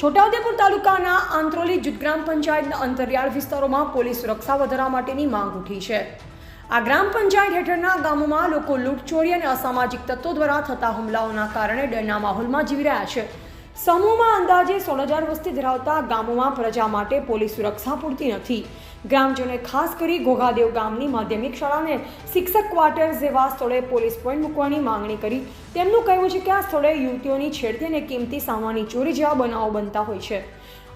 છોટાઉદેપુર તાલુકાના આંત્રોલી જૂથ ગ્રામ પંચાયતના અંતરિયાળ વિસ્તારોમાં પોલીસ સુરક્ષા વધારવા માટેની માંગ ઉઠી છે. આ ગ્રામ પંચાયત હેઠળના ગામોમાં લોકો લૂંટચોરી અને અસામાજિક તત્વો દ્વારા થતા હુમલાઓના કારણે ડરના માહોલમાં જીવી રહ્યા છે. સમૂહમાં અંદાજે સોળ હજાર વસ્તી ધરાવતા ગામોમાં પ્રજા માટે પોલીસ સુરક્ષા પૂરતી નથી. ગ્રામજનોએ ખાસ કરી ઘોઘાદેવ ગામની માધ્યમિક શાળાને શિક્ષક ક્વાર્ટર્સ જેવા સ્થળે પોલીસ પોઈન્ટ મૂકવાની માંગણી કરી. તેમનું કહેવું છે કે આ સ્થળે યુવતીઓની છેડતી અને કિંમતી સામાનની ચોરી જેવા બનાવો બનતા હોય છે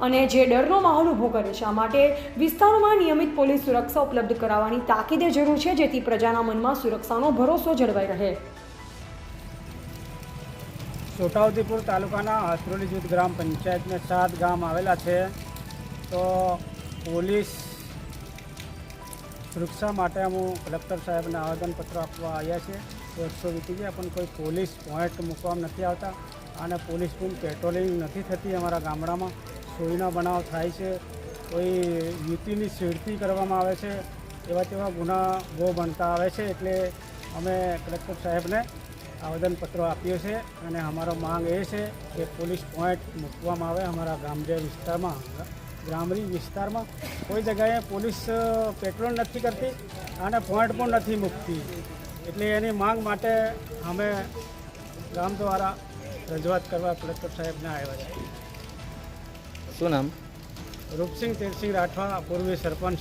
અને જે ડરનો માહોલ ઊભો કરે છે, આ માટે વિસ્તારોમાં નિયમિત પોલીસ સુરક્ષા ઉપલબ્ધ કરાવવાની તાકીદે જરૂર છે, જેથી પ્રજાના મનમાં સુરક્ષાનો ભરોસો જળવાઈ રહે. છોટાઉદેપુર તાલુકાના આસરોલી જૂથ ગ્રામ પંચાયતને સાત ગામ આવેલા છે. તો પોલીસ સુરક્ષા માટે હું કલેક્ટર સાહેબને આવેદનપત્ર આપવા આવ્યા છે વર્ષો વીતી ગયા, પણ કોઈ પોલીસ પોઈન્ટ મૂકવામાં નથી આવતા અને પોલીસ પણ પેટ્રોલિંગ નથી થતી અમારા ગામડામાં. ચોરીના બનાવ થાય છે, કોઈ યુતિની છેડતી કરવામાં આવે છે, એવા તેવા ગુના બહુ બનતા આવે છે. એટલે અમે કલેક્ટર સાહેબને આવેદનપત્રો આપ્યો છે અને અમારો માંગ એ છે કે પોલીસ પોઈન્ટ મૂકવામાં આવે અમારા ગામજે વિસ્તારમાં ગ્રામીણ વિસ્તારમાં. કોઈ જગ્યાએ પોલીસ પેટ્રોલ નથી કરતી અને પોઈન્ટ પણ નથી મૂકતી. એટલે એની માંગ માટે અમે ગામ દ્વારા રજૂઆત કરવા કલેક્ટર સાહેબને આવ્યા છે શું નામ? રૂપસિંહ તેરસિંહ રાઠવા પૂર્વી સરપંચ.